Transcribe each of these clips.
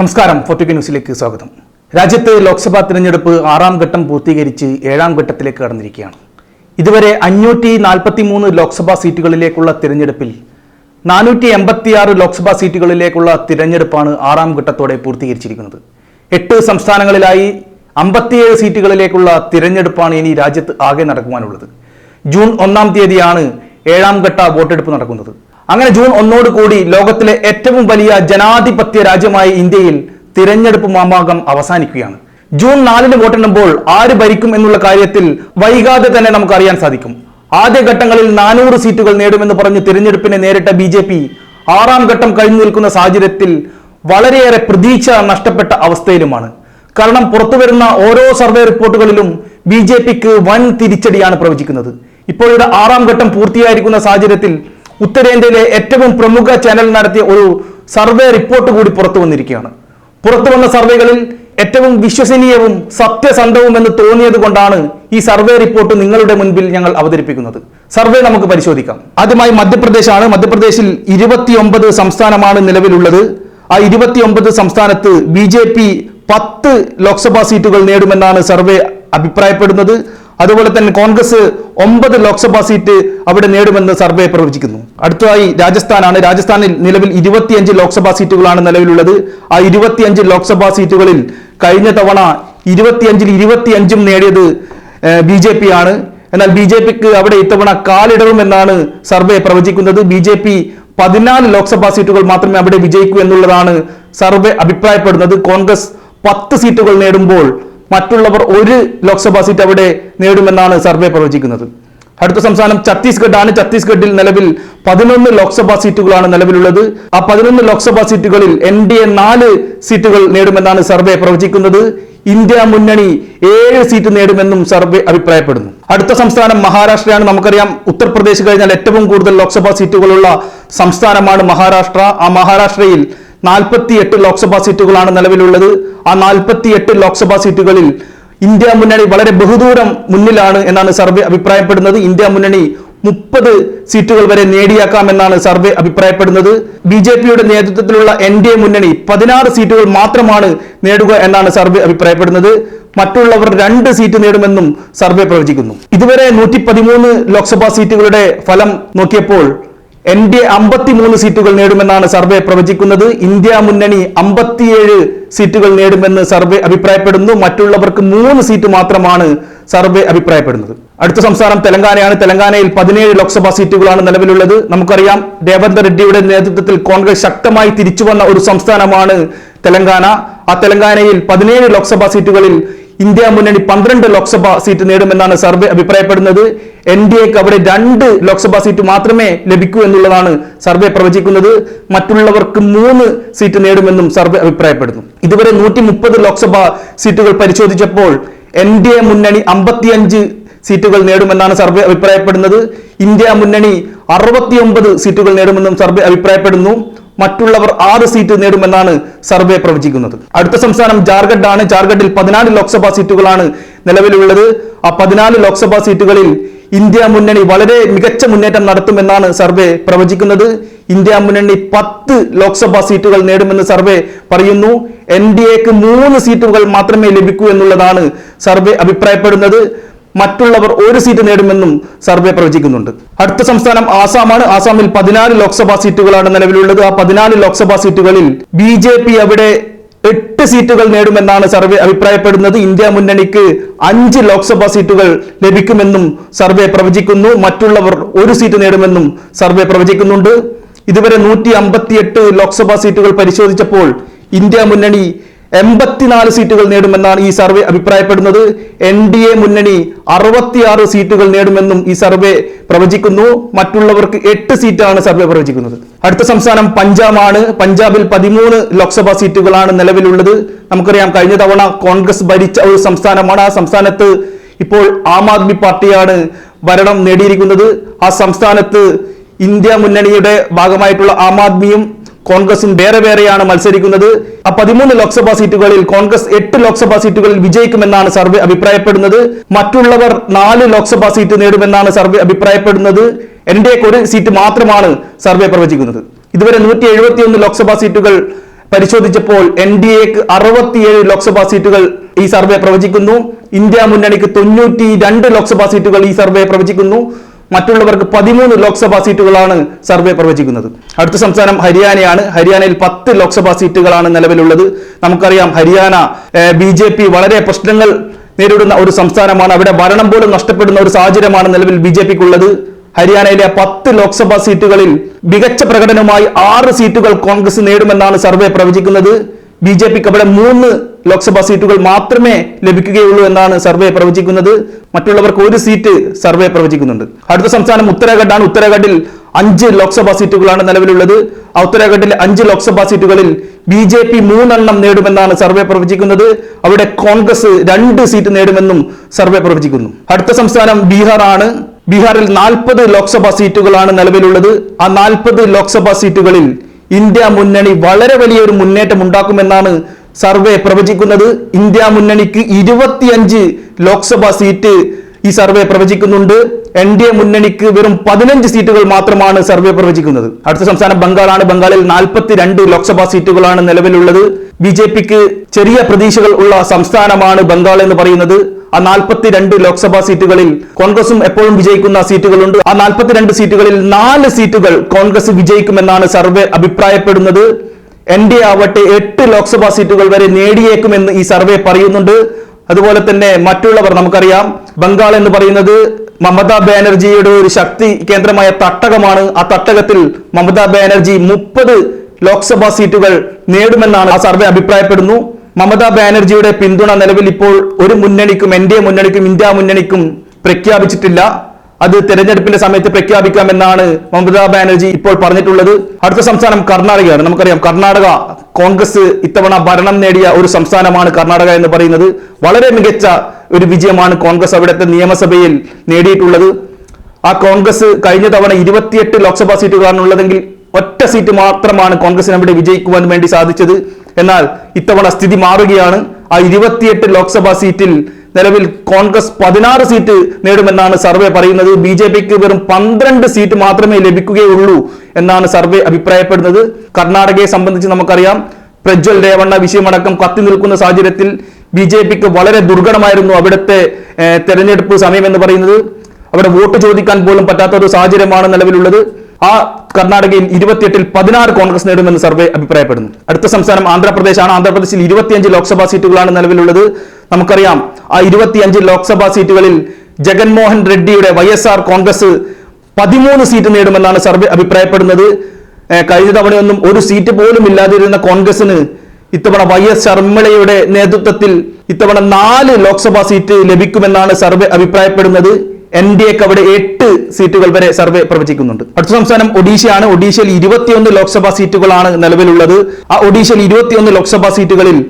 നമസ്കാരം ഫോർട്ടി ന്യൂസിലേക്ക് സ്വാഗതം. രാജ്യത്ത് ലോക്സഭാ തിരഞ്ഞെടുപ്പ് ആറാം ഘട്ടം പൂർത്തീകരിച്ച് ഏഴാം ഘട്ടത്തിലേക്ക് കടന്നിരിക്കുകയാണ്. ഇതുവരെ അഞ്ഞൂറ്റി നാൽപ്പത്തി മൂന്ന് ലോക്സഭാ സീറ്റുകളിലേക്കുള്ള തിരഞ്ഞെടുപ്പിൽ നാനൂറ്റി എൺപത്തിയാറ് ലോക്സഭാ സീറ്റുകളിലേക്കുള്ള തിരഞ്ഞെടുപ്പാണ് ആറാം ഘട്ടത്തോടെ പൂർത്തീകരിച്ചിരിക്കുന്നത്. എട്ട് സംസ്ഥാനങ്ങളിലായി അമ്പത്തിയേഴ് സീറ്റുകളിലേക്കുള്ള തിരഞ്ഞെടുപ്പാണ് ഇനി രാജ്യത്ത് ആകെ നടക്കുവാനുള്ളത്. ജൂൺ ഒന്നാം തീയതിയാണ് ഏഴാം ഘട്ട വോട്ടെടുപ്പ് നടക്കുന്നത്. അങ്ങനെ ജൂൺ ഒന്നോട് കൂടി ലോകത്തിലെ ഏറ്റവും വലിയ ജനാധിപത്യ രാജ്യമായ ഇന്ത്യയിൽ തിരഞ്ഞെടുപ്പ് മാമാകം അവസാനിക്കുകയാണ്. ജൂൺ നാലിന് വോട്ടെണ്ണുമ്പോൾ ആര് ഭരിക്കും എന്നുള്ള കാര്യത്തിൽ വൈകാതെ തന്നെ നമുക്ക് അറിയാൻ സാധിക്കും. ആദ്യഘട്ടങ്ങളിൽ നാനൂറ് സീറ്റുകൾ നേടുമെന്ന് പറഞ്ഞ് തിരഞ്ഞെടുപ്പിനെ നേരിട്ട ബി ജെ പി ആറാം ഘട്ടം കഴിഞ്ഞു നിൽക്കുന്ന സാഹചര്യത്തിൽ വളരെയേറെ പ്രതീക്ഷ നഷ്ടപ്പെട്ട അവസ്ഥയിലുമാണ്. കാരണം പുറത്തുവരുന്ന ഓരോ സർവേ റിപ്പോർട്ടുകളിലും ബി ജെ പിക്ക് വൻ തിരിച്ചടിയാണ് പ്രവചിക്കുന്നത്. ഇപ്പോഴുടെ ആറാം ഘട്ടം പൂർത്തിയായിരിക്കുന്ന സാഹചര്യത്തിൽ ഉത്തരേന്ത്യയിലെ ഏറ്റവും പ്രമുഖ ചാനൽ നടത്തിയ ഒരു സർവേ റിപ്പോർട്ട് കൂടി പുറത്തു വന്നിരിക്കുകയാണ്. പുറത്തു വന്ന സർവേകളിൽ ഏറ്റവും വിശ്വസനീയവും സത്യസന്ധവും എന്ന് തോന്നിയത് കൊണ്ടാണ് ഈ സർവേ റിപ്പോർട്ട് നിങ്ങളുടെ മുൻപിൽ ഞങ്ങൾ അവതരിപ്പിക്കുന്നത്. സർവേ നമുക്ക് പരിശോധിക്കാം. ആദ്യമായി മധ്യപ്രദേശാണ്. മധ്യപ്രദേശിൽ ഇരുപത്തിയൊമ്പത് സംസ്ഥാനമാണ് നിലവിലുള്ളത്. ആ ഇരുപത്തിയൊമ്പത് സംസ്ഥാനത്ത് ബി ജെ പി പത്ത് ലോക്സഭാ സീറ്റുകൾ നേടുമെന്നാണ് സർവേ അഭിപ്രായപ്പെടുന്നത്. അതുപോലെ തന്നെ കോൺഗ്രസ് ഒമ്പത് ലോക്സഭാ സീറ്റ് അവിടെ നേടുമെന്ന് സർവേ പ്രവചിക്കുന്നു. അടുത്തതായി രാജസ്ഥാനാണ്. രാജസ്ഥാനിൽ നിലവിൽ ഇരുപത്തിയഞ്ച് ലോക്സഭാ സീറ്റുകളാണ് നിലവിലുള്ളത്. ആ ഇരുപത്തിയഞ്ച് ലോക്സഭാ സീറ്റുകളിൽ കഴിഞ്ഞ തവണ ഇരുപത്തിയഞ്ചിൽ ഇരുപത്തിയഞ്ചും നേടിയത് ബി ജെ പി ആണ് എന്നാൽ ബി ജെ പിക്ക് അവിടെ ഇത്തവണ കാലിടറുമെന്നാണ് സർവേ പ്രവചിക്കുന്നത്. ബി ജെ പി പതിനാല് ലോക്സഭാ സീറ്റുകൾ മാത്രമേ അവിടെ വിജയിക്കൂ എന്നുള്ളതാണ് സർവേ അഭിപ്രായപ്പെടുന്നത്. കോൺഗ്രസ് പത്ത് സീറ്റുകൾ നേടുമ്പോൾ മറ്റുള്ളവർ ഒരു ലോക്സഭാ സീറ്റ് അവിടെ നേടുമെന്നാണ് സർവേ പ്രവചിക്കുന്നത്. അടുത്ത സംസ്ഥാനം ഛത്തീസ്ഗഡ് ആണ്. ഛത്തീസ്ഗഡിൽ നിലവിൽ പതിനൊന്ന് ലോക്സഭാ സീറ്റുകളാണ് നിലവിലുള്ളത്. ആ പതിനൊന്ന് ലോക്സഭാ സീറ്റുകളിൽ എൻ ഡി എ നാല് സീറ്റുകൾ നേടുമെന്നാണ് സർവേ പ്രവചിക്കുന്നത്. ഇന്ത്യ മുന്നണി ഏഴ് സീറ്റ് നേടുമെന്നും സർവേ അഭിപ്രായപ്പെടുന്നു. അടുത്ത സംസ്ഥാനം മഹാരാഷ്ട്രയാണ്. നമുക്കറിയാം ഉത്തർപ്രദേശ് കഴിഞ്ഞാൽ ഏറ്റവും കൂടുതൽ ലോക്സഭാ സീറ്റുകളുള്ള സംസ്ഥാനമാണ് മഹാരാഷ്ട്ര. ആ മഹാരാഷ്ട്രയിൽ നാൽപ്പത്തി എട്ട് ലോക്സഭാ സീറ്റുകളാണ് നിലവിലുള്ളത്. ആ നാൽപ്പത്തി എട്ട് ലോക്സഭാ സീറ്റുകളിൽ ഇന്ത്യ മുന്നണി വളരെ ബഹുദൂരം മുന്നിലാണ് എന്നാണ് സർവേ അഭിപ്രായപ്പെടുന്നത്. ഇന്ത്യ മുന്നണി മുപ്പത് സീറ്റുകൾ വരെ നേടിയാക്കാമെന്നാണ് സർവേ അഭിപ്രായപ്പെടുന്നത്. ബി ജെ പിയുടെ നേതൃത്വത്തിലുള്ള എൻ ഡി എ മുന്നണി പതിനാറ് സീറ്റുകൾ മാത്രമാണ് നേടുക എന്നാണ് സർവേ അഭിപ്രായപ്പെടുന്നത്. മറ്റുള്ളവർ രണ്ട് സീറ്റ് നേടുമെന്നും സർവേ പ്രവചിക്കുന്നു. ഇതുവരെ നൂറ്റി ലോക്സഭാ സീറ്റുകളുടെ ഫലം നോക്കിയപ്പോൾ എൻ ഡി എ അമ്പത്തിമൂന്ന് സീറ്റുകൾ നേടുമെന്നാണ് സർവേ പ്രവചിക്കുന്നത്. ഇന്ത്യ മുന്നണി അമ്പത്തിയേഴ് സീറ്റുകൾ നേടുമെന്ന് സർവേ അഭിപ്രായപ്പെടുന്നു. മറ്റുള്ളവർക്ക് മൂന്ന് സീറ്റ് മാത്രമാണ് സർവേ അഭിപ്രായപ്പെടുന്നത്. അടുത്ത സംസ്ഥാനം തെലങ്കാനയാണ്. തെലങ്കാനയിൽ പതിനേഴ് ലോക്സഭാ സീറ്റുകളാണ് നിലവിലുള്ളത്. നമുക്കറിയാം രേവന്ത് റെഡ്ഡിയുടെ നേതൃത്വത്തിൽ കോൺഗ്രസ് ശക്തമായി തിരിച്ചു വന്ന ഒരു സംസ്ഥാനമാണ് തെലങ്കാന. ആ തെലങ്കാനയിൽ പതിനേഴ് ലോക്സഭാ സീറ്റുകളിൽ ഇന്ത്യ മുന്നണി പന്ത്രണ്ട് ലോക്സഭാ സീറ്റ് നേടുമെന്നാണ് സർവേ അഭിപ്രായപ്പെടുന്നത്. എൻ ഡി എക്ക് അവിടെ രണ്ട് ലോക്സഭാ സീറ്റ് മാത്രമേ ലഭിക്കൂ എന്നുള്ളതാണ് സർവേ പ്രവചിക്കുന്നത്. മറ്റുള്ളവർക്ക് മൂന്ന് സീറ്റ് നേടുമെന്നും സർവേ അഭിപ്രായപ്പെടുന്നു. ഇതുവരെ നൂറ്റി മുപ്പത് ലോക്സഭാ സീറ്റുകൾ പരിശോധിച്ചപ്പോൾ എൻ ഡി എ മുന്നണി അമ്പത്തിയഞ്ച് സീറ്റുകൾ നേടുമെന്നാണ് സർവേ അഭിപ്രായപ്പെടുന്നത്. ഇന്ത്യ മുന്നണി അറുപത്തിയൊമ്പത് സീറ്റുകൾ നേടുമെന്നും സർവേ അഭിപ്രായപ്പെടുന്നു. മറ്റുള്ളവർ ആറ് സീറ്റ് നേടുമെന്നാണ് സർവേ പ്രവചിക്കുന്നത്. അടുത്ത സംസ്ഥാനം ജാർഖണ്ഡ് ആണ് ജാർഖണ്ഡിൽ പതിനാല് ലോക്സഭാ സീറ്റുകളാണ് നിലവിലുള്ളത്. ആ പതിനാല് ലോക്സഭാ സീറ്റുകളിൽ ഇന്ത്യ മുന്നണി വളരെ മികച്ച മുന്നേറ്റം നടത്തുമെന്നാണ് സർവേ പ്രവചിക്കുന്നത്. ഇന്ത്യ മുന്നണി പത്ത് ലോക്സഭാ സീറ്റുകൾ നേടുമെന്ന് സർവേ പറയുന്നു. എൻ ഡി എക്ക് മൂന്ന് സീറ്റുകൾ മാത്രമേ ലഭിക്കൂ എന്നുള്ളതാണ് സർവേ അഭിപ്രായപ്പെടുന്നത്. മറ്റുള്ളവർ ഒരു സീറ്റ് നേടുമെന്നും സർവേ പ്രവചിക്കുന്നുണ്ട്. അടുത്ത സംസ്ഥാനം ആസാമാണ്. ആസാമിൽ പതിനാല് ലോക്സഭാ സീറ്റുകളാണ് നിലവിലുള്ളത്. ആ പതിനാല് ലോക്സഭാ സീറ്റുകളിൽ ബി അവിടെ എട്ട് സീറ്റുകൾ നേടുമെന്നാണ് സർവേ അഭിപ്രായപ്പെടുന്നത്. ഇന്ത്യ മുന്നണിക്ക് അഞ്ച് ലോക്സഭാ സീറ്റുകൾ ലഭിക്കുമെന്നും സർവേ പ്രവചിക്കുന്നു. മറ്റുള്ളവർ ഒരു സീറ്റ് നേടുമെന്നും സർവേ പ്രവചിക്കുന്നുണ്ട്. ഇതുവരെ നൂറ്റി അമ്പത്തിയെട്ട് ലോക്സഭാ സീറ്റുകൾ പരിശോധിച്ചപ്പോൾ ഇന്ത്യ മുന്നണി എൺപത്തിനാല് സീറ്റുകൾ നേടുമെന്നാണ് ഈ സർവേ അഭിപ്രായപ്പെടുന്നത്. എൻ ഡി എ മുന്നണി അറുപത്തിയാറ് സീറ്റുകൾ നേടുമെന്നും ഈ സർവേ പ്രവചിക്കുന്നു. മറ്റുള്ളവർക്ക് എട്ട് സീറ്റാണ് സർവേ പ്രവചിക്കുന്നത്. അടുത്ത സംസ്ഥാനം പഞ്ചാബാണ്. പഞ്ചാബിൽ പതിമൂന്ന് ലോക്സഭാ സീറ്റുകളാണ് നിലവിലുള്ളത്. നമുക്കറിയാം കഴിഞ്ഞ തവണ കോൺഗ്രസ് ഭരിച്ച ഒരു സംസ്ഥാനമാണ്. ആ സംസ്ഥാനത്ത് ഇപ്പോൾ ആം ആദ്മി പാർട്ടിയാണ് ഭരണം നേടിയിരിക്കുന്നത്. ആ സംസ്ഥാനത്ത് ഇന്ത്യ മുന്നണിയുടെ ഭാഗമായിട്ടുള്ള ആം ആദ്മിയും കോൺഗ്രസും വേറെ വേറെയാണ് മത്സരിക്കുന്നത്. ആ പതിമൂന്ന് ലോക്സഭാ സീറ്റുകളിൽ കോൺഗ്രസ് എട്ട് ലോക്സഭാ സീറ്റുകളിൽ വിജയിക്കുമെന്നാണ് സർവേ അഭിപ്രായപ്പെടുന്നത്. മറ്റുള്ളവർ നാല് ലോക്സഭാ സീറ്റ് നേടുമെന്നാണ് സർവേ അഭിപ്രായപ്പെടുന്നത്. എൻ ഡി എക്ക് ഒരു സീറ്റ് മാത്രമാണ് സർവേ പ്രവചിക്കുന്നത്. ഇതുവരെ നൂറ്റി എഴുപത്തിയൊന്ന് ലോക്സഭാ സീറ്റുകൾ പരിശോധിച്ചപ്പോൾ എൻ ഡി എക്ക് അറുപത്തിയേഴ് ലോക്സഭാ സീറ്റുകൾ ഈ സർവേ പ്രവചിക്കുന്നു. ഇന്ത്യ മുന്നണിക്ക് തൊണ്ണൂറ്റി രണ്ട് ലോക്സഭാ സീറ്റുകൾ ഈ സർവേ പ്രവചിക്കുന്നു. മറ്റുള്ളവർക്ക് പതിമൂന്ന് ലോക്സഭാ സീറ്റുകളാണ് സർവേ പ്രവചിക്കുന്നത്. അടുത്ത സംസ്ഥാനം ഹരിയാനയാണ്. ഹരിയാനയിൽ പത്ത് ലോക്സഭാ സീറ്റുകളാണ് നിലവിലുള്ളത്. നമുക്കറിയാം ഹരിയാന ബി ജെ പി വളരെ പ്രശ്നങ്ങൾ നേരിടുന്ന ഒരു സംസ്ഥാനമാണ്. അവിടെ ഭരണം പോലും നഷ്ടപ്പെടുന്ന ഒരു സാഹചര്യമാണ് നിലവിൽ ബി ജെ ഹരിയാനയിലെ പത്ത് ലോക്സഭാ സീറ്റുകളിൽ മികച്ച പ്രകടനമായി ആറ് സീറ്റുകൾ കോൺഗ്രസ് നേടുമെന്നാണ് സർവേ പ്രവചിക്കുന്നത്. ബി ജെ പിക്ക് അവിടെ മൂന്ന് ലോക്സഭാ സീറ്റുകൾ മാത്രമേ ലഭിക്കുകയുള്ളൂ എന്നാണ് സർവേ പ്രവചിക്കുന്നത്. മറ്റുള്ളവർക്ക് ഒരു സീറ്റ് സർവേ പ്രവചിക്കുന്നുണ്ട്. അടുത്ത സംസ്ഥാനം ഉത്തരാഖണ്ഡാണ്. ഉത്തരാഖണ്ഡിൽ അഞ്ച് ലോക്സഭാ സീറ്റുകളാണ് നിലവിലുള്ളത്. ഉത്തരാഖണ്ഡിലെ അഞ്ച് ലോക്സഭാ സീറ്റുകളിൽ ബി ജെ പി മൂന്നെണ്ണം നേടുമെന്നാണ് സർവേ പ്രവചിക്കുന്നത്. അവിടെ കോൺഗ്രസ് രണ്ട് സീറ്റ് നേടുമെന്നും സർവേ പ്രവചിക്കുന്നു. അടുത്ത സംസ്ഥാനം ബീഹാർ ആണ് ബീഹാറിൽ നാൽപ്പത് ലോക്സഭാ സീറ്റുകളാണ് നിലവിലുള്ളത്. ആ നാൽപ്പത് ലോക്സഭാ സീറ്റുകളിൽ ഇന്ത്യ മുന്നണി വളരെ വലിയൊരു മുന്നേറ്റം ഉണ്ടാക്കുമെന്നാണ് സർവേ പ്രവചിക്കുന്നത്. ഇന്ത്യ മുന്നണിക്ക് ഇരുപത്തിയഞ്ച് ലോക്സഭാ സീറ്റ് ഈ സർവേ പ്രവചിക്കുന്നുണ്ട്. എൻ ഡി എ മുന്നണിക്ക് വെറും പതിനഞ്ച് സീറ്റുകൾ മാത്രമാണ് സർവേ പ്രവചിക്കുന്നത്. അടുത്ത സംസ്ഥാനം ബംഗാളാണ്. ബംഗാളിൽ നാൽപ്പത്തി രണ്ട് ലോക്സഭാ സീറ്റുകളാണ് നിലവിലുള്ളത്. ബി ചെറിയ പ്രതീക്ഷകൾ ഉള്ള സംസ്ഥാനമാണ് ബംഗാൾ എന്ന് പറയുന്നത്. ആ നാൽപ്പത്തിരണ്ട് ലോക്സഭാ സീറ്റുകളിൽ കോൺഗ്രസും എപ്പോഴും വിജയിക്കുന്ന സീറ്റുകളുണ്ട്. ആ നാൽപ്പത്തിരണ്ട് സീറ്റുകളിൽ നാല് സീറ്റുകൾ കോൺഗ്രസ് വിജയിക്കുമെന്നാണ് സർവേ അഭിപ്രായപ്പെടുന്നത്. എൻ ഡി ആവട്ടെ എട്ട് ലോക്സഭാ സീറ്റുകൾ വരെ നേടിയേക്കുമെന്ന് ഈ സർവേ പറയുന്നുണ്ട്. അതുപോലെ തന്നെ മറ്റുള്ളവർ നമുക്കറിയാം. ബംഗാൾ എന്ന് പറയുന്നത് മമതാ ബാനർജിയുടെ ഒരു ശക്തി കേന്ദ്രമായ തട്ടകമാണ്. ആ തട്ടകത്തിൽ മമതാ ബാനർജി മുപ്പത് ലോക്സഭാ സീറ്റുകൾ നേടുമെന്നാണ് ആ സർവേ അഭിപ്രായപ്പെടുന്നു. മമതാ ബാനർജിയുടെ പിന്തുണ നിലവിൽ ഇപ്പോൾ ഒരു മുന്നണിക്കും എൻ ഡി എ മുന്നണിക്കും ഇന്ത്യ മുന്നണിക്കും പ്രഖ്യാപിച്ചിട്ടില്ല. അത് തെരഞ്ഞെടുപ്പിന്റെ സമയത്ത് പ്രഖ്യാപിക്കാമെന്നാണ് മമതാ ബാനർജി ഇപ്പോൾ പറഞ്ഞിട്ടുള്ളത്. അടുത്ത സംസ്ഥാനം കർണാടകയാണ്. നമുക്കറിയാം കർണാടക കോൺഗ്രസ് ഇത്തവണ ഭരണം നേടിയ ഒരു സംസ്ഥാനമാണ് കർണാടക എന്ന് പറയുന്നത്. വളരെ മികച്ച ഒരു വിജയമാണ് കോൺഗ്രസ് അവിടുത്തെ നിയമസഭയിൽ നേടിയിട്ടുള്ളത്. ആ കോൺഗ്രസ് കഴിഞ്ഞ തവണ ഇരുപത്തിയെട്ട് ലോക്സഭാ സീറ്റുകളാണ് ഉള്ളതെങ്കിൽ ഒറ്റ സീറ്റ് മാത്രമാണ് കോൺഗ്രസിന് അവിടെ വിജയിക്കുവാൻ വേണ്ടി സാധിച്ചത്. എന്നാൽ ഇത്തവണ സ്ഥിതി മാറുകയാണ്. ആ ഇരുപത്തിയെട്ട് ലോക്സഭാ സീറ്റിൽ നിലവിൽ കോൺഗ്രസ് പതിനാറ് സീറ്റ് നേടുമെന്നാണ് സർവേ പറയുന്നത്. ബി ജെ പിക്ക് വെറും പന്ത്രണ്ട് സീറ്റ് മാത്രമേ ലഭിക്കുകയുള്ളൂ എന്നാണ് സർവേ അഭിപ്രായപ്പെടുന്നത്. കർണാടകയെ സംബന്ധിച്ച് നമുക്കറിയാം പ്രജ്വൽ രേവണ്ണ വിഷയമടക്കം കത്തി നിൽക്കുന്ന സാഹചര്യത്തിൽ ബി ജെ പിക്ക് വളരെ ദുർഘടമായിരുന്നു അവിടുത്തെ തെരഞ്ഞെടുപ്പ് സമയം എന്ന് പറയുന്നത്. അവിടെ വോട്ട് ചോദിക്കാൻ പോലും പറ്റാത്ത ഒരു സാഹചര്യമാണ് നിലവിലുള്ളത്. ആ കർണാടകയിൽ ഇരുപത്തിയെട്ടിൽ പതിനാറ് കോൺഗ്രസ് നേടുമെന്ന് സർവേ അഭിപ്രായപ്പെടുന്നു. അടുത്ത സംസ്ഥാനം ആന്ധ്രാപ്രദേശാണ്. ആന്ധ്രാപ്രദേശിൽ ഇരുപത്തിയഞ്ച് ലോക്സഭാ സീറ്റുകളാണ് നിലവിലുള്ളത്. നമുക്കറിയാം ആ ഇരുപത്തിയഞ്ച് ലോക്സഭാ സീറ്റുകളിൽ ജഗൻമോഹൻ റെഡ്ഡിയുടെ വൈ എസ് ആർ കോൺഗ്രസ് പതിമൂന്ന് സീറ്റ് നേടുമെന്നാണ് സർവേ അഭിപ്രായപ്പെടുന്നത്. കഴിഞ്ഞ തവണയൊന്നും ഒരു സീറ്റ് പോലും ഇല്ലാതിരുന്ന കോൺഗ്രസിന് ഇത്തവണ വൈ എസ് ശർമ്മിളയുടെ നേതൃത്വത്തിൽ ഇത്തവണ നാല് ലോക്സഭാ സീറ്റ് ലഭിക്കുമെന്നാണ് സർവേ അഭിപ്രായപ്പെടുന്നത്. എൻ ഡി എക്ക് അവിടെ എട്ട് സീറ്റുകൾ വരെ സർവേ പ്രവചിക്കുന്നുണ്ട്. അടുത്ത സംസ്ഥാനം ഒഡീഷയാണ്. ഒഡീഷയിൽ ഇരുപത്തിയൊന്ന് ലോക്സഭാ സീറ്റുകളാണ് നിലവിലുള്ളത്. ആ ഒഡീഷയിൽ ഇരുപത്തിയൊന്ന് ലോക്സഭാ സീറ്റുകളിൽ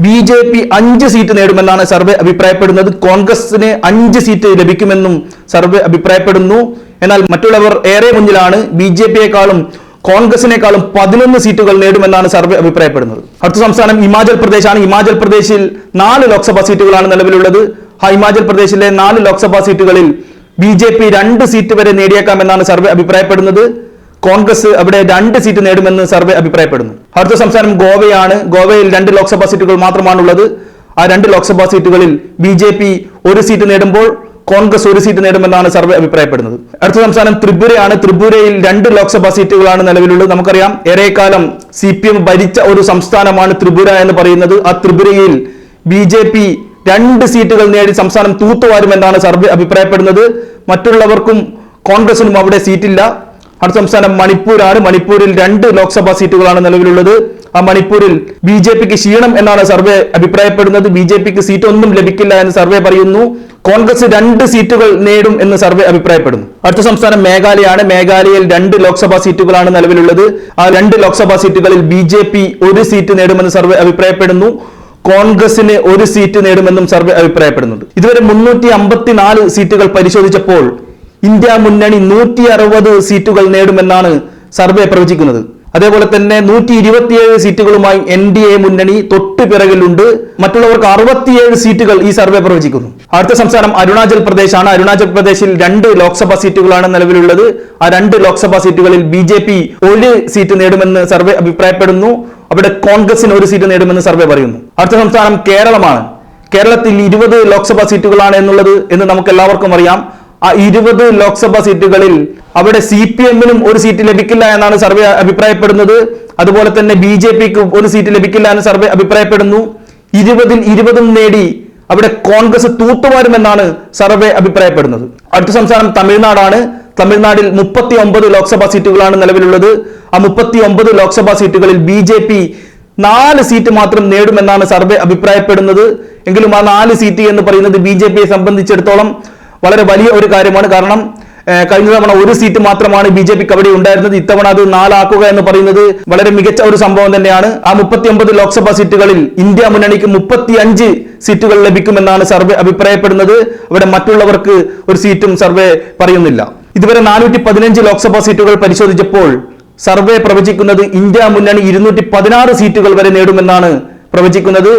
ബി ജെ പി അഞ്ച് സീറ്റ് നേടുമെന്നാണ് സർവേ അഭിപ്രായപ്പെടുന്നത്. കോൺഗ്രസിന് അഞ്ച് സീറ്റ് ലഭിക്കുമെന്നും സർവേ അഭിപ്രായപ്പെടുന്നു. എന്നാൽ മറ്റുള്ളവർ ഏറെ മുന്നിലാണ്. ബി ജെ പിയെക്കാളും കോൺഗ്രസിനേക്കാളും പതിനൊന്ന് സീറ്റുകൾ നേടുമെന്നാണ് സർവേ അഭിപ്രായപ്പെടുന്നത്. അടുത്ത സംസ്ഥാനം ഹിമാചൽ പ്രദേശാണ്. ഹിമാചൽ പ്രദേശിൽ നാല് ലോക്സഭാ സീറ്റുകളാണ് നിലവിലുള്ളത്. ഹിമാചൽ പ്രദേശിലെ നാല് ലോക്സഭാ സീറ്റുകളിൽ ബി ജെ പി രണ്ട് സീറ്റ് വരെ നേടിയേക്കാമെന്നാണ് സർവേ അഭിപ്രായപ്പെടുന്നത്. കോൺഗ്രസ് അവിടെ രണ്ട് സീറ്റ് നേടുമെന്ന് സർവേ അഭിപ്രായപ്പെടുന്നു. അടുത്ത സംസ്ഥാനം ഗോവയാണ്. ഗോവയിൽ രണ്ട് ലോക്സഭാ സീറ്റുകൾ മാത്രമാണ് ഉള്ളത് ആ രണ്ട് ലോക്സഭാ സീറ്റുകളിൽ ബി ജെ പി ഒരു സീറ്റ് നേടുമ്പോൾ കോൺഗ്രസ് ഒരു സീറ്റ് നേടുമെന്നാണ് സർവേ അഭിപ്രായപ്പെടുന്നത്. അടുത്ത സംസ്ഥാനം ത്രിപുരയാണ്. ത്രിപുരയിൽ രണ്ട് ലോക്സഭാ സീറ്റുകളാണ് നിലവിലുള്ളത്. നമുക്കറിയാം ഏറെക്കാലം സി ഭരിച്ച ഒരു സംസ്ഥാനമാണ് ത്രിപുര എന്ന് പറയുന്നത്. ആ ത്രിപുരയിൽ ബി രണ്ട് സീറ്റുകൾ നേടി സംസ്ഥാനം തൂത്തുവാരുമെന്നാണ് സർവേ അഭിപ്രായപ്പെടുന്നത്. മറ്റുള്ളവർക്കും കോൺഗ്രസിനും അവിടെ സീറ്റില്ല. അടുത്ത സംസ്ഥാനം മണിപ്പൂരാണ്. മണിപ്പൂരിൽ രണ്ട് ലോക്സഭാ സീറ്റുകളാണ് നിലവിലുള്ളത്. ആ മണിപ്പൂരിൽ ബി ജെ പിക്ക് ക്ഷീണം എന്നാണ് സർവേ അഭിപ്രായപ്പെടുന്നത്. ബി ജെ പിക്ക് സീറ്റ് ഒന്നും ലഭിക്കില്ല എന്ന് സർവേ പറയുന്നു. കോൺഗ്രസ് രണ്ട് സീറ്റുകൾ നേടും എന്ന് സർവേ അഭിപ്രായപ്പെടുന്നു. അടുത്ത സംസ്ഥാനം മേഘാലയാണ് മേഘാലയയിൽ രണ്ട് ലോക്സഭാ സീറ്റുകളാണ് നിലവിലുള്ളത്. ആ രണ്ട് ലോക്സഭാ സീറ്റുകളിൽ ബി ഒരു സീറ്റ് നേടുമെന്ന് സർവേ അഭിപ്രായപ്പെടുന്നു. കോൺഗ്രസിന് ഒരു സീറ്റ് നേടുമെന്നും സർവേ അഭിപ്രായപ്പെടുന്നുണ്ട്. ഇതുവരെ മുന്നൂറ്റി അമ്പത്തിനാല് സീറ്റുകൾ പരിശോധിച്ചപ്പോൾ ഇന്ത്യ മുന്നണി നൂറ്റി അറുപത് സീറ്റുകൾ നേടുമെന്നാണ് സർവേ പ്രവചിക്കുന്നത്. അതേപോലെ തന്നെ നൂറ്റി ഇരുപത്തിയേഴ് സീറ്റുകളുമായി എൻ ഡി എ മുന്നണി തൊട്ടു പിറകിലുണ്ട്. മറ്റുള്ളവർക്ക് അറുപത്തിയേഴ് സീറ്റുകൾ ഈ സർവേ പ്രവചിക്കുന്നു. അടുത്ത സംസ്ഥാനം അരുണാചൽ പ്രദേശാണ്. അരുണാചൽ പ്രദേശിൽ രണ്ട് ലോക്സഭാ സീറ്റുകളാണ് നിലവിലുള്ളത്. ആ രണ്ട് ലോക്സഭാ സീറ്റുകളിൽ ബി ഒരു സീറ്റ് നേടുമെന്ന് സർവേ അഭിപ്രായപ്പെടുന്നു. അവിടെ കോൺഗ്രസിന് ഒരു സീറ്റ് നേടുമെന്ന് സർവേ പറയുന്നു. അടുത്ത സംസ്ഥാനം കേരളമാണ്. കേരളത്തിൽ ഇരുപത് ലോക്സഭാ സീറ്റുകളാണ് എന്നുള്ളത് എന്ന് നമുക്ക് എല്ലാവർക്കും അറിയാം. ആ ഇരുപത് ലോക്സഭാ സീറ്റുകളിൽ അവിടെ സി പി എമ്മിനും ഒരു സീറ്റ് ലഭിക്കില്ല എന്നാണ് സർവേ അഭിപ്രായപ്പെടുന്നത്. അതുപോലെ തന്നെ ബി ജെ പിക്ക് ഒരു സീറ്റ് ലഭിക്കില്ല എന്ന് സർവേ അഭിപ്രായപ്പെടുന്നു. ഇരുപതിൽ ഇരുപതും നേടി അവിടെ കോൺഗ്രസ് തൂത്തുവാരുമെന്നാണ് സർവേ അഭിപ്രായപ്പെടുന്നത്. അടുത്ത സംസ്ഥാനം തമിഴ്നാടാണ്. തമിഴ്നാട്ടിൽ മുപ്പത്തി ഒമ്പത് ലോക്സഭാ സീറ്റുകളാണ് നിലവിലുള്ളത്. ആ മുപ്പത്തി ഒമ്പത് ലോക്സഭാ സീറ്റുകളിൽ ബി ജെ പി നാല് സീറ്റ് മാത്രം നേടുമെന്നാണ് സർവേ അഭിപ്രായപ്പെടുന്നത്. എങ്കിലും ആ നാല് സീറ്റ് എന്ന് പറയുന്നത് ബി ജെ പിയെ സംബന്ധിച്ചിടത്തോളം വളരെ വലിയ ഒരു കാര്യമാണ്. കാരണം കഴിഞ്ഞ തവണ ഒരു സീറ്റ് മാത്രമാണ് ബി ജെ പിക്ക് അവിടെ ഉണ്ടായിരുന്നത്. ഇത്തവണ അത് നാലാക്കുക എന്ന് പറയുന്നത് വളരെ മികച്ച ഒരു സംഭവം തന്നെയാണ്. ആ മുപ്പത്തി ഒമ്പത് ലോക്സഭാ സീറ്റുകളിൽ ഇന്ത്യ മുന്നണിക്ക് മുപ്പത്തി അഞ്ച് സീറ്റുകൾ ലഭിക്കുമെന്നാണ് സർവേ അഭിപ്രായപ്പെടുന്നത്. അവിടെ മറ്റുള്ളവർക്ക് ഒരു സീറ്റും സർവേ പറയുന്നില്ല. ഇതുവരെ നാനൂറ്റി പതിനഞ്ച് ലോക്സഭാ സീറ്റുകൾ പരിശോധിച്ചപ്പോൾ സർവേ പ്രവചിക്കുന്നത് ഇന്ത്യ മുന്നണി ഇരുന്നൂറ്റി പതിനാറ് സീറ്റുകൾ വരെ നേടുമെന്നാണ് പ്രവചിക്കുന്നത്.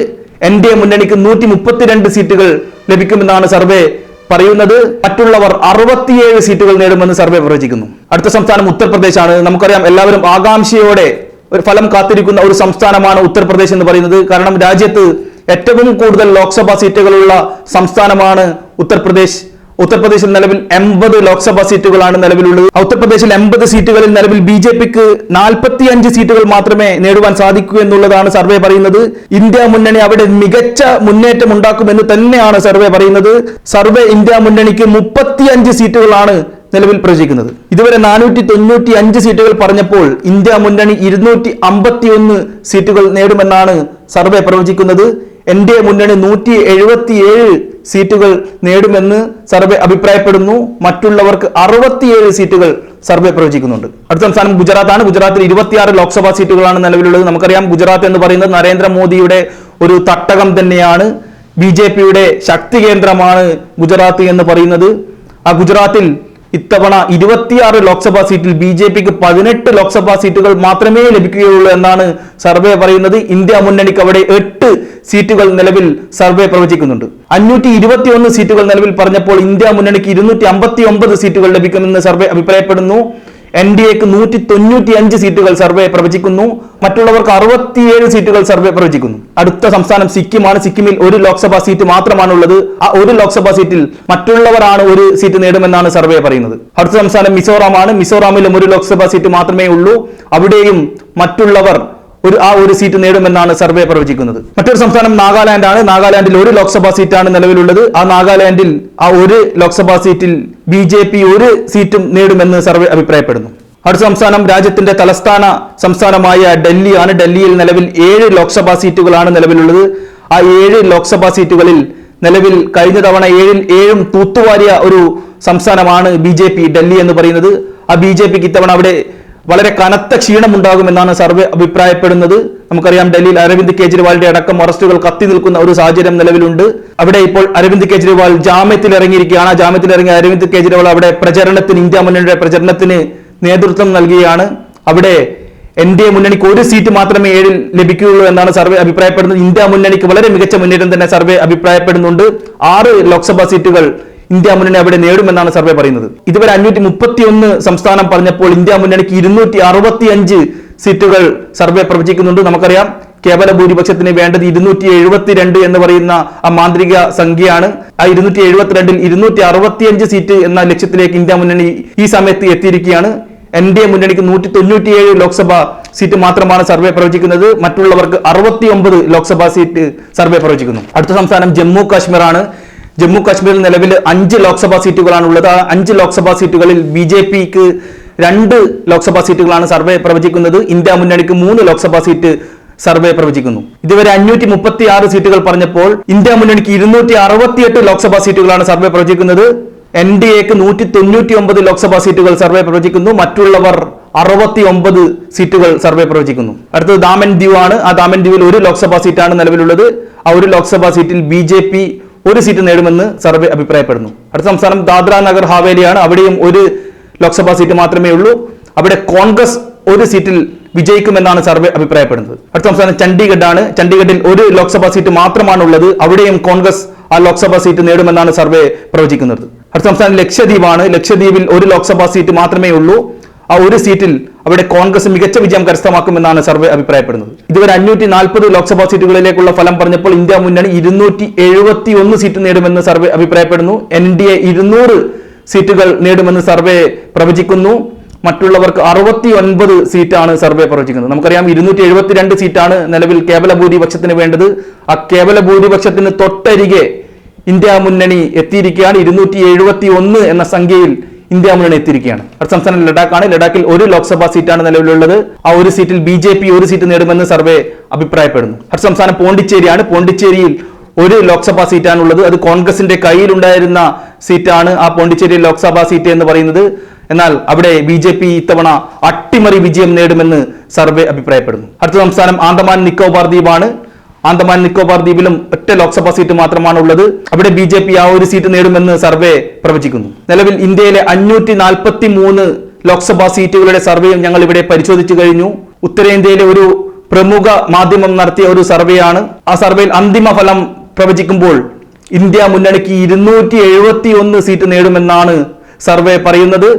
എൻ ഡി എ മുന്നണിക്ക് നൂറ്റി മുപ്പത്തിരണ്ട് സീറ്റുകൾ ലഭിക്കുമെന്നാണ് സർവേ പറയുന്നത്. മറ്റുള്ളവർ അറുപത്തിയേഴ് സീറ്റുകൾ നേടുമെന്ന് സർവേ പ്രവചിക്കുന്നു. അടുത്ത സംസ്ഥാനം ഉത്തർപ്രദേശാണ്. നമുക്കറിയാം എല്ലാവരും ആകാംക്ഷയോടെ ഒരു ഫലം കാത്തിരിക്കുന്ന ഒരു സംസ്ഥാനമാണ് ഉത്തർപ്രദേശ് എന്ന് പറയുന്നത്. കാരണം രാജ്യത്ത് ഏറ്റവും കൂടുതൽ ലോക്സഭാ സീറ്റുകളുള്ള സംസ്ഥാനമാണ് ഉത്തർപ്രദേശ്. ഉത്തർപ്രദേശിൽ നിലവിൽ എൺപത് ലോക്സഭാ സീറ്റുകളാണ് നിലവിലുള്ളത്. ഉത്തർപ്രദേശിൽ എൺപത് സീറ്റുകളിൽ നിലവിൽ ബി ജെ പിക്ക് നാൽപ്പത്തി അഞ്ച് സീറ്റുകൾ മാത്രമേ നേടുവാൻ സാധിക്കൂ എന്നുള്ളതാണ് സർവേ പറയുന്നത്. ഇന്ത്യ മുന്നണി അവിടെ മികച്ച മുന്നേറ്റം ഉണ്ടാക്കുമെന്ന് തന്നെയാണ് സർവേ പറയുന്നത്. സർവേ ഇന്ത്യ മുന്നണിക്ക് മുപ്പത്തിയഞ്ച് സീറ്റുകളാണ് നിലവിൽ പ്രവചിക്കുന്നത്. ഇതുവരെ നാനൂറ്റി തൊണ്ണൂറ്റി അഞ്ച് സീറ്റുകൾ പറഞ്ഞപ്പോൾ ഇന്ത്യ മുന്നണി ഇരുന്നൂറ്റി അമ്പത്തി ഒന്ന് സീറ്റുകൾ നേടുമെന്നാണ് സർവേ പ്രവചിക്കുന്നത്. എൻ ഡി എ മുന്നണി നൂറ്റി എഴുപത്തിയേഴ് സീറ്റുകൾ നേടുമെന്ന് സർവേ അഭിപ്രായപ്പെടുന്നു. മറ്റുള്ളവർക്ക് അറുപത്തിയേഴ് സീറ്റുകൾ സർവേ പ്രവചിക്കുന്നുണ്ട്. അടുത്ത സംസ്ഥാനം ഗുജറാത്താണ്. ഗുജറാത്തിൽ ഇരുപത്തിയാറ് ലോക്സഭാ സീറ്റുകളാണ് നിലവിലുള്ളത്. നമുക്കറിയാം ഗുജറാത്ത് എന്ന് പറയുന്നത് നരേന്ദ്രമോദിയുടെ ഒരു തട്ടകം തന്നെയാണ്. ബി ജെ പിയുടെ ശക്തി കേന്ദ്രമാണ് ഗുജറാത്ത് എന്ന് പറയുന്നത്. ആ ഗുജറാത്തിൽ ഇത്തവണ ഇരുപത്തിയാറ് ലോക്സഭാ സീറ്റിൽ ബി ജെ പിക്ക് പതിനെട്ട് ലോക്സഭാ സീറ്റുകൾ മാത്രമേ ലഭിക്കുകയുള്ളൂ എന്നാണ് സർവേ പറയുന്നത്. ഇന്ത്യ മുന്നണിക്ക് അവിടെ എട്ട് സീറ്റുകൾ നിലവിൽ സർവേ പ്രവചിക്കുന്നുണ്ട്. അഞ്ഞൂറ്റി ഇരുപത്തിയൊന്ന് സീറ്റുകൾ നിലവിൽ പറഞ്ഞപ്പോൾ ഇന്ത്യ മുന്നണിക്ക് ഇരുന്നൂറ്റി അമ്പത്തി ഒമ്പത് സീറ്റുകൾ ലഭിക്കുമെന്ന് സർവേ അഭിപ്രായപ്പെടുന്നു. എൻ ഡി എക്ക് നൂറ്റി തൊണ്ണൂറ്റി അഞ്ച് സീറ്റുകൾ സർവേ പ്രവചിക്കുന്നു. മറ്റുള്ളവർക്ക് അറുപത്തിയേഴ് സീറ്റുകൾ സർവേ പ്രവചിക്കുന്നു. അടുത്ത സംസ്ഥാനം സിക്കിമാണ്. സിക്കിമിൽ ഒരു ലോക്സഭാ സീറ്റ് മാത്രമാണുള്ളത്. ആ ഒരു ലോക്സഭാ സീറ്റിൽ മറ്റുള്ളവരാണ് ഒരു സീറ്റ് നേടുമെന്നാണ് സർവേ പറയുന്നത്. അടുത്ത സംസ്ഥാനം മിസോറാമാണ്. മിസോറാമിലും ഒരു ലോക്സഭാ സീറ്റ് മാത്രമേ ഉള്ളൂ. അവിടെയും മറ്റുള്ളവർ ഒരു ആ ഒരു സീറ്റ് നേടുമെന്നാണ് സർവേ പ്രവചിക്കുന്നത്. മറ്റൊരു സംസ്ഥാനം നാഗാലാൻഡ് ആണ് നാഗാലാൻഡിൽ ഒരു ലോക്സഭാ സീറ്റാണ് നിലവിലുള്ളത്. ആ നാഗാലാൻഡിൽ ആ ഒരു ലോക്സഭാ സീറ്റിൽ ബി ജെ പി ഒരു സീറ്റും നേടുമെന്ന് സർവേ അഭിപ്രായപ്പെടുന്നു. അടുത്ത സംസ്ഥാനം രാജ്യത്തിന്റെ തലസ്ഥാന സംസ്ഥാനമായ ഡൽഹിയാണ്. ഡൽഹിയിൽ നിലവിൽ ഏഴ് ലോക്സഭാ സീറ്റുകളാണ് നിലവിലുള്ളത്. ആ ഏഴ് ലോക്സഭാ സീറ്റുകളിൽ നിലവിൽ കഴിഞ്ഞ തവണ ഏഴിൽ ഏഴും തൂത്തുവാരിയ ഒരു സംസ്ഥാനമാണ് ബി ജെ പി ഡൽഹി എന്ന് പറയുന്നത്. ആ ബി ജെ പിക്ക് ഇത്തവണ അവിടെ വളരെ കനത്ത ക്ഷീണമുണ്ടാകുമെന്നാണ് സർവേ അഭിപ്രായപ്പെടുന്നത്. നമുക്കറിയാം ഡൽഹിയിൽ അരവിന്ദ് കെജ്രിവാളിന്റെ അടക്കം അറസ്റ്റുകൾ കത്തി നിൽക്കുന്ന ഒരു സാഹചര്യം നിലവിലുണ്ട്. അവിടെ ഇപ്പോൾ അരവിന്ദ് കേജ്രിവാൾ ജാമ്യത്തിൽ ഇറങ്ങിയിരിക്കുകയാണ്. ആ ജാമ്യത്തിൽ ഇറങ്ങിയ അരവിന്ദ് കേജ്രിവാൾ അവിടെ പ്രചരണത്തിന് ഇന്ത്യ മുന്നണിയുടെ പ്രചരണത്തിന് നേതൃത്വം നൽകുകയാണ്. അവിടെ എൻ ഡി എ മുന്നണിക്ക് ഒരു സീറ്റ് മാത്രമേ ഏഴിൽ ലഭിക്കുകയുള്ളൂ എന്നാണ് സർവേ അഭിപ്രായപ്പെടുന്നത്. ഇന്ത്യ മുന്നണിക്ക് വളരെ മികച്ച മുന്നേറ്റം തന്നെ സർവേ അഭിപ്രായപ്പെടുന്നുണ്ട്. ആറ് ലോക്സഭാ സീറ്റുകൾ ഇന്ത്യ മുന്നണി അവിടെ നേടുമെന്നാണ് സർവേ പറയുന്നത്. ഇതുവരെ അഞ്ഞൂറ്റി മുപ്പത്തിയൊന്ന് സംസ്ഥാനം പറഞ്ഞപ്പോൾ ഇന്ത്യ മുന്നണിക്ക് ഇരുന്നൂറ്റി അറുപത്തി അഞ്ച് സീറ്റുകൾ സർവേ പ്രവചിക്കുന്നുണ്ട്. നമുക്കറിയാം കേവല ഭൂരിപക്ഷത്തിന് വേണ്ടത് ഇരുന്നൂറ്റി എഴുപത്തിരണ്ട് എന്ന് പറയുന്ന ആ മാന്ത്രിക സംഖ്യയാണ്. ആ ഇരുന്നൂറ്റി എഴുപത്തിരണ്ടിൽ ഇരുന്നൂറ്റി അറുപത്തിയഞ്ച് സീറ്റ് എന്ന ലക്ഷ്യത്തിലേക്ക് ഇന്ത്യ മുന്നണി ഈ സമയത്ത് എത്തിയിരിക്കുകയാണ്. എൻ ഡി എ മുന്നണിക്ക് നൂറ്റി തൊണ്ണൂറ്റിയേഴ് ലോക്സഭാ സീറ്റ് മാത്രമാണ് സർവേ പ്രവചിക്കുന്നത്. മറ്റുള്ളവർക്ക് അറുപത്തി ഒമ്പത് ലോക്സഭാ സീറ്റ് സർവേ പ്രവചിക്കുന്നു. അടുത്ത സംസ്ഥാനം ജമ്മു കാശ്മീരാണ്. ജമ്മു കാശ്മീരിൽ നിലവിൽ അഞ്ച് ലോക്സഭാ സീറ്റുകളാണ് ഉള്ളത് ആ അഞ്ച് ലോക്സഭാ സീറ്റുകളിൽ ബി ജെ പിക്ക് രണ്ട് ലോക്സഭാ സീറ്റുകളാണ് സർവേ പ്രവചിക്കുന്നത്. ഇന്ത്യ മുന്നണിക്ക് മൂന്ന് ലോക്സഭാ സീറ്റ് സർവേ പ്രവചിക്കുന്നു. ഇതുവരെ അഞ്ഞൂറ്റി മുപ്പത്തി ആറ് സീറ്റുകൾ പറഞ്ഞപ്പോൾ ഇന്ത്യ മുന്നണിക്ക് ഇരുന്നൂറ്റി അറുപത്തിയെട്ട് ലോക്സഭാ സീറ്റുകളാണ് സർവേ പ്രവചിക്കുന്നത്. എൻ ഡി എക്ക് നൂറ്റി തൊണ്ണൂറ്റി ഒമ്പത് ലോക്സഭാ സീറ്റുകൾ സർവേ പ്രവചിക്കുന്നു. മറ്റുള്ളവർ അറുപത്തി ഒമ്പത് സീറ്റുകൾ സർവേ പ്രവചിക്കുന്നു. അടുത്തത് ദാമൻ ദ്വീപ് ആണ്. ആ ദാമൻ ദ്വീപിൽ ഒരു ലോക്സഭാ സീറ്റാണ് നിലവിലുള്ളത്. ആ ഒരു ലോക്സഭാ സീറ്റിൽ ബി ജെ പി ഒരു സീറ്റ് നേടുമെന്ന് സർവേ അഭിപ്രായപ്പെടുന്നു. അടുത്ത സംസ്ഥാനം ദാദ്ര നഗർ ഹാവേലിയാണ്. അവിടെയും ഒരു ലോക്സഭാ സീറ്റ് മാത്രമേ ഉള്ളൂ. അവിടെ കോൺഗ്രസ് ഒരു സീറ്റിൽ വിജയിക്കുമെന്നാണ് സർവേ അഭിപ്രായപ്പെടുന്നത്. അടുത്ത സംസ്ഥാനം ചണ്ഡീഗഡ് ആണ് ചണ്ഡീഗഡിൽ ഒരു ലോക്സഭാ സീറ്റ് മാത്രമാണ് ഉള്ളത് അവിടെയും കോൺഗ്രസ് ആ ലോക്സഭാ സീറ്റ് നേടുമെന്നാണ് സർവേ പ്രവചിക്കുന്നത്. അടുത്ത സംസ്ഥാനം ലക്ഷദ്വീപാണ്. ലക്ഷദ്വീപിൽ ഒരു ലോക്സഭാ സീറ്റ് മാത്രമേ ഉള്ളൂ. ആ ഒരു സീറ്റിൽ അവിടെ കോൺഗ്രസ് മികച്ച വിജയം കരസ്ഥമാക്കുമെന്നാണ് സർവേ അഭിപ്രായപ്പെടുന്നത്. ഇതുവരെ അഞ്ഞൂറ്റി നാൽപ്പത് ലോക്സഭാ സീറ്റുകളിലേക്കുള്ള ഫലം പറഞ്ഞപ്പോൾ ഇന്ത്യ മുന്നണി ഇരുന്നൂറ്റി എഴുപത്തി ഒന്ന് സീറ്റ് നേടുമെന്ന് സർവേ അഭിപ്രായപ്പെടുന്നു. എൻ ഡി എ ഇരുന്നൂറ് സീറ്റുകൾ നേടുമെന്ന് സർവേ പ്രവചിക്കുന്നു. മറ്റുള്ളവർക്ക് അറുപത്തി ഒൻപത് സീറ്റാണ് സർവേ പ്രവചിക്കുന്നത്. നമുക്കറിയാം ഇരുന്നൂറ്റി എഴുപത്തിരണ്ട് സീറ്റാണ് നിലവിൽ കേവല ഭൂരിപക്ഷത്തിന് വേണ്ടത്. ആ കേവല ഭൂരിപക്ഷത്തിന് തൊട്ടരികെ ഇന്ത്യ മുന്നണി എത്തിയിരിക്കുകയാണ്. ഇരുന്നൂറ്റി എഴുപത്തി ഒന്ന് എന്ന സംഖ്യയിൽ ഇന്ത്യ മുന്നണി എത്തിയിരിക്കുകയാണ്. അടുത്ത സംസ്ഥാനം ലഡാക്കാണ്. ലഡാക്കിൽ ഒരു ലോക്സഭാ സീറ്റാണ് നിലവിലുള്ളത്. ആ ഒരു സീറ്റിൽ ബി ഒരു സീറ്റ് നേടുമെന്ന് സർവേ അഭിപ്രായപ്പെടുന്നു. അടുത്ത സംസ്ഥാനം പോണ്ടിച്ചേരിയാണ്. പോണ്ടിച്ചേരിയിൽ ഒരു ലോക്സഭാ സീറ്റാണുള്ളത്. അത് കോൺഗ്രസിന്റെ കയ്യിലുണ്ടായിരുന്ന സീറ്റാണ് ആ പോണ്ടിച്ചേരി ലോക്സഭാ സീറ്റ് എന്ന് പറയുന്നത്. എന്നാൽ അവിടെ ബി ജെ പി ഇത്തവണ അട്ടിമറി വിജയം നേടുമെന്ന് സർവേ അഭിപ്രായപ്പെടുന്നു. അടുത്ത സംസ്ഥാനം ആന്തമാൻ നിക്കോബാർ ദ്വീപാണ് ആന്തമാൻ നിക്കോബാർ ദ്വീപിലും ഒറ്റ ലോക്സഭാ സീറ്റ് മാത്രമാണ് ഉള്ളത് അവിടെ ബി ജെ പി ആ ഒരു സീറ്റ് നേടുമെന്ന് സർവേ പ്രവചിക്കുന്നു. നിലവിൽ ഇന്ത്യയിലെ അഞ്ഞൂറ്റി നാൽപ്പത്തി മൂന്ന് ലോക്സഭാ സീറ്റുകളുടെ സർവേയും ഞങ്ങൾ ഇവിടെ പരിശോധിച്ചു കഴിഞ്ഞു. ഉത്തരേന്ത്യയിലെ ഒരു പ്രമുഖ മാധ്യമം നടത്തിയ ഒരു സർവേയാണ്. ആ സർവേയിൽ അന്തിമ ഫലം പ്രവചിക്കുമ്പോൾ ഇന്ത്യ മുന്നണിക്ക് ഇരുന്നൂറ്റി എഴുപത്തി ഒന്ന് സീറ്റ് നേടുമെന്നാണ് സർവേ പറയുന്നത്.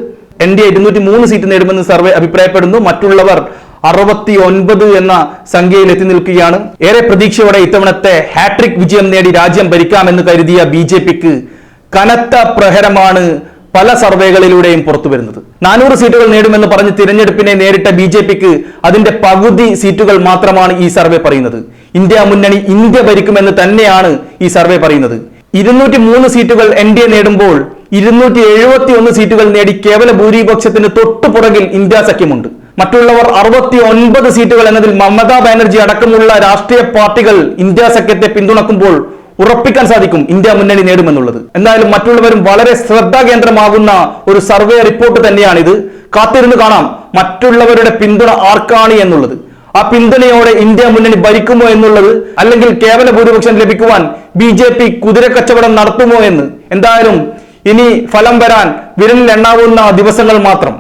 എൻ ഡി എ ഇരുന്നൂറ്റി മൂന്ന് സീറ്റ് നേടുമെന്ന് സർവേ അഭിപ്രായപ്പെടുന്നു. മറ്റുള്ളവർ അറുപത്തി ഒൻപത് എന്ന സംഖ്യയിൽ എത്തി നിൽക്കുകയാണ്. ഏറെ പ്രതീക്ഷയോടെ ഇത്തവണത്തെ ഹാട്രിക് വിജയം നേടി രാജ്യം ഭരിക്കാമെന്ന് കരുതിയ ബി ജെ പിക്ക് കനത്ത പ്രഹരമാണ് പല സർവേകളിലൂടെയും പുറത്തു വരുന്നത് നാനൂറ് സീറ്റുകൾ നേടുമെന്ന് പറഞ്ഞ് തിരഞ്ഞെടുപ്പിനെ നേരിട്ട ബി ജെ പിക്ക് അതിന്റെ പകുതി സീറ്റുകൾ മാത്രമാണ് ഈ സർവേ പറയുന്നത്. ഇന്ത്യ മുന്നണി ഇന്ത്യ ഭരിക്കുമെന്ന് തന്നെയാണ് ഈ സർവേ പറയുന്നത്. ഇരുന്നൂറ്റി മൂന്ന് സീറ്റുകൾ എൻ ഡി എ നേടുമ്പോൾ ഇരുന്നൂറ്റി എഴുപത്തി ഒന്ന് സീറ്റുകൾ നേടി കേവല ഭൂരിപക്ഷത്തിന് തൊട്ടു പുറകിൽ ഇന്ത്യ സഖ്യമുണ്ട്. മറ്റുള്ളവർ അറുപത്തി ഒൻപത് സീറ്റുകൾ എന്നതിൽ മമതാ ബാനർജി അടക്കമുള്ള രാഷ്ട്രീയ പാർട്ടികൾ ഇന്ത്യ സഖ്യത്തെ പിന്തുണക്കുമ്പോൾ ഉറപ്പിക്കാൻ സാധിക്കും ഇന്ത്യ മുന്നണി നേടുമെന്നുള്ളത്. എന്തായാലും മറ്റുള്ളവരും വളരെ ശ്രദ്ധാകേന്ദ്രമാകുന്ന ഒരു സർവേ റിപ്പോർട്ട് തന്നെയാണിത്. കാത്തിരുന്ന് കാണാം മറ്റുള്ളവരുടെ പിന്തുണ ആർക്കാണ് എന്നുള്ളത്. ആ പിന്തുണയോടെ ഇന്ത്യ മുന്നണി ഭരിക്കുമോ എന്നുള്ളത് അല്ലെങ്കിൽ കേവല ഭൂരിപക്ഷം ലഭിക്കുവാൻ ബി ജെ പി കുതിരക്കച്ചവടം നടത്തുമോ എന്ന് എന്തായാലും ഇനി ഫലം വരാൻ വിരലിൽ എണ്ണാവുന്ന ദിവസങ്ങൾ മാത്രം.